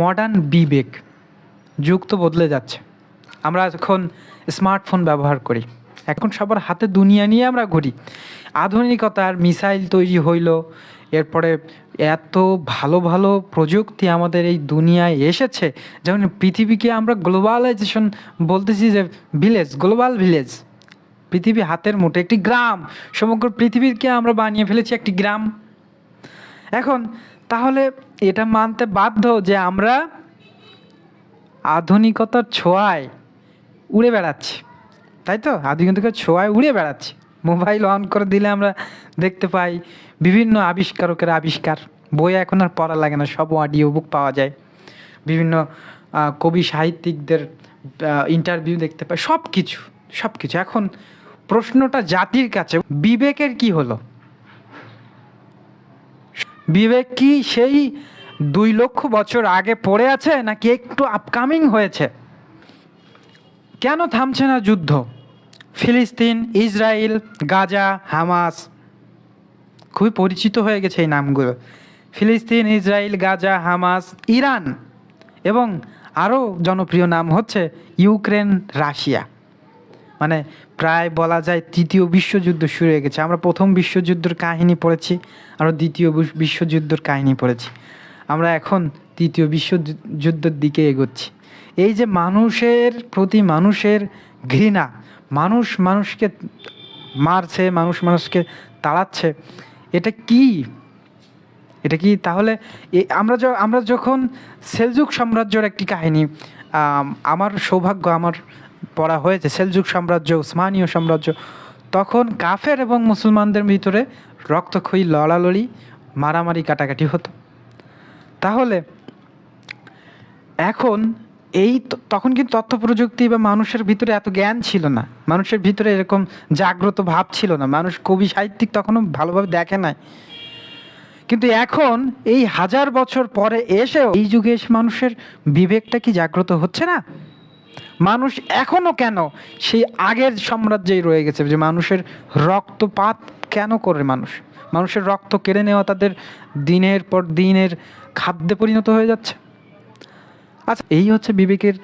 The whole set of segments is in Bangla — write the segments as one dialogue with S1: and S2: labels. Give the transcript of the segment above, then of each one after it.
S1: মডার্ন বিবেক যুগ তো বদলে যাচ্ছে। আমরা এখন স্মার্টফোন ব্যবহার করি। এখন সবার হাতে দুনিয়া নিয়ে আমরা ঘুরি। আধুনিকতার মিসাইল তৈরি হইল। এরপরে এত ভালো ভালো প্রযুক্তি আমাদের এই দুনিয়ায় এসেছে, যেমন পৃথিবীকে আমরা গ্লোবালাইজেশন বলতেছি যে ভিলেজ গ্লোবাল ভিলেজ পৃথিবী হাতের মুঠে, একটি গ্রাম। সমগ্র পৃথিবীকে আমরা বানিয়ে ফেলেছি একটি গ্রাম। এখন তাহলে এটা মানতে বাধ্য যে আমরা আধুনিকতার ছোঁয়ায় উড়ে বেড়াচ্ছি। তাই তো? আধুনিকতার ছোঁয়ায় উড়ে বেড়াচ্ছি। মোবাইল অন করে দিলে আমরা দেখতে পাই বিভিন্ন আবিষ্কারকের আবিষ্কার। বই এখন আর পড়া লাগে না, সব অডিও বুক পাওয়া যায়। বিভিন্ন কবি সাহিত্যিকদের ইন্টারভিউ দেখতে পাই। সব কিছু সব কিছু এখন প্রশ্নটা জাতির কাছে, বিবেকের কি হলো? বিবেক কি সেই দুই লক্ষ বছর আগে পড়ে আছে নাকি একটু আপকামিং হয়েছে? কেন থামছে না যুদ্ধ? ফিলিস্তিন ইসরায়েল গাজা, হামাস। খুবই পরিচিত হয়ে গেছে এই নামগুলো। ফিলিস্তিন ইসরায়েল গাজা, হামাস, ইরান এবং আরও জনপ্রিয় নাম হচ্ছে ইউক্রেন, রাশিয়া। মানে প্রায় বলা যায় তৃতীয় বিশ্বযুদ্ধ শুরু হয়ে গেছে। আমরা প্রথম বিশ্বযুদ্ধের কাহিনী পড়েছি, আরও দ্বিতীয় বিশ- বিশ্বযুদ্ধের কাহিনী পড়েছি। আমরা এখন তৃতীয় বিশ্বযুদ্ধের দিকে এগোচ্ছি। এই যে মানুষের প্রতি মানুষের ঘৃণা, মানুষ মানুষকে মারছে, মানুষ মানুষকে তাড়াচ্ছে, এটা কি? এটা কি? তাহলে আমরা আমরা যখন সেলজুক সাম্রাজ্যের একটি কাহিনী আমার সৌভাগ্য, আমার পড়া হয়েছে, সেলজুক সাম্রাজ্য উসমানীয় সাম্রাজ্য, তখন কাফের এবং মুসলমানদের ভিতরে রক্তক্ষয়ী, লড়ালড়ি, মারামারি, কাটাকাটি হতো। তাহলে এখন এই তখন কিন্তু তথ্য প্রযুক্তি বা মানুষের ভিতরে এত জ্ঞান ছিল না। মানুষের ভিতরে এরকম জাগ্রত ভাব ছিল না। মানুষ কবি সাহিত্যিক তখনও ভালোভাবে দেখে নাই। কিন্তু এখন এই হাজার বছর পরে এসেও এই যুগে এসে মানুষের বিবেকটা কি জাগ্রত হচ্ছে না? মানুষ এখনও কেন? সেই আগের সাম্রাজ্যেই রয়ে গেছে যে মানুষের রক্তপাত কেন করে মানুষ? মানুষের রক্ত কেড়ে নেওয়া তাদের দিনের পর দিনের খাদ্যে পরিণত হয়ে যাচ্ছে। আচ্ছা এই হচ্ছে বিবেকের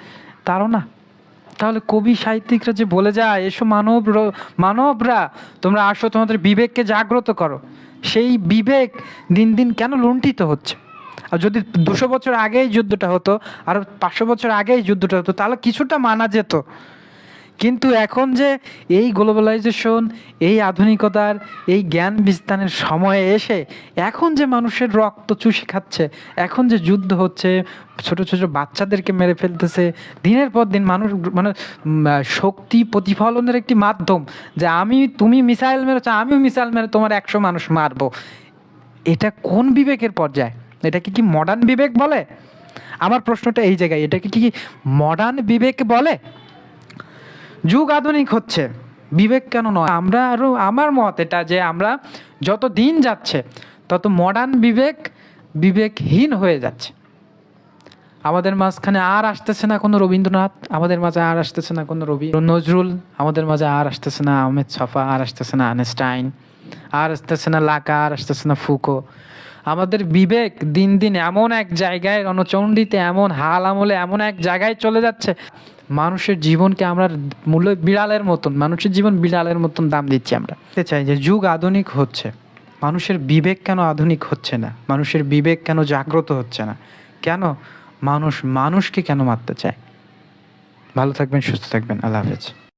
S1: তারা তাহলে কবি সাহিত্যিকরা যে বলে যায়, এসো মানব মানবরা, তোমরা আসো তোমাদের বিবেককে জাগ্রত করো। সেই বিবেক দিন দিন কেন লুণ্ঠিত হচ্ছে? আর যদি দুশো বছর আগেই যুদ্ধটা হতো, আর পাঁচশো বছর আগেই যুদ্ধটা হতো, তাহলে কিছুটা মানা যেত। কিন্তু এখন যে এই গ্লোবালাইজেশন, এই আধুনিকতার, এই জ্ঞান বিস্তারের সময়ে এসে, এখন যে মানুষের রক্ত চুষে খাচ্ছে, এখন যে যুদ্ধ হচ্ছে, ছোট ছোট বাচ্চাদেরকে মেরে ফেলতেছে, দিনের পর দিন মানুষ মানে শক্তি প্রতিফলনের একটি মাধ্যম যে আমি, তুমি মিসাইল মেরেছো, আমিও মিসাইল মেরে তোমার একশো মানুষ মারবো। এটা কোন বিবেকের পর্যায়ে? এটাকে কি মডার্ন বিবেক বলে? আমার প্রশ্নটা এই জায়গায়, এটাকে কি মডার্ন বিবেক বলে? যুগ আধুনিক হচ্ছে, বিবেক কেন নয়? আমরা আরও আমার মত এটা যে আমরা যত দিন যাচ্ছে, তত মডার্ন বিবেক, বিবেকহীন হয়ে যাচ্ছে। আমাদের মাঝখানে আর আসতেছে না কোনো রবীন্দ্রনাথ, আমাদের মাঝে আর আসতেছে না কোনো রবি, নজরুল, আমাদের মাঝে আর আসতেছে না আহমেদ ছফা, আর আসতেছে না আনেস্টাইন আর আসতেছে না লাকা, আর আসতেছে না ফুকো। আমাদের বিবেক দিন দিন এমন এক জায়গায়, রণচণ্ডীতে এমন, হাল আমলে এমন এক জায়গায় চলে যাচ্ছে। মানুষের জীবনকে আমরা মূল্য বিড়ালের মতন, মানুষের জীবন বিড়ালের মতন দাম দিচ্ছি আমরা। চাই যে যুগ আধুনিক হচ্ছে। মানুষের বিবেক কেন আধুনিক হচ্ছে না? মানুষের বিবেক কেন জাগ্রত হচ্ছে না? কেন মানুষ মানুষকে কেন মারতে চায়? ভালো থাকবেন, সুস্থ থাকবেন। আল্লাহ হাফেজ।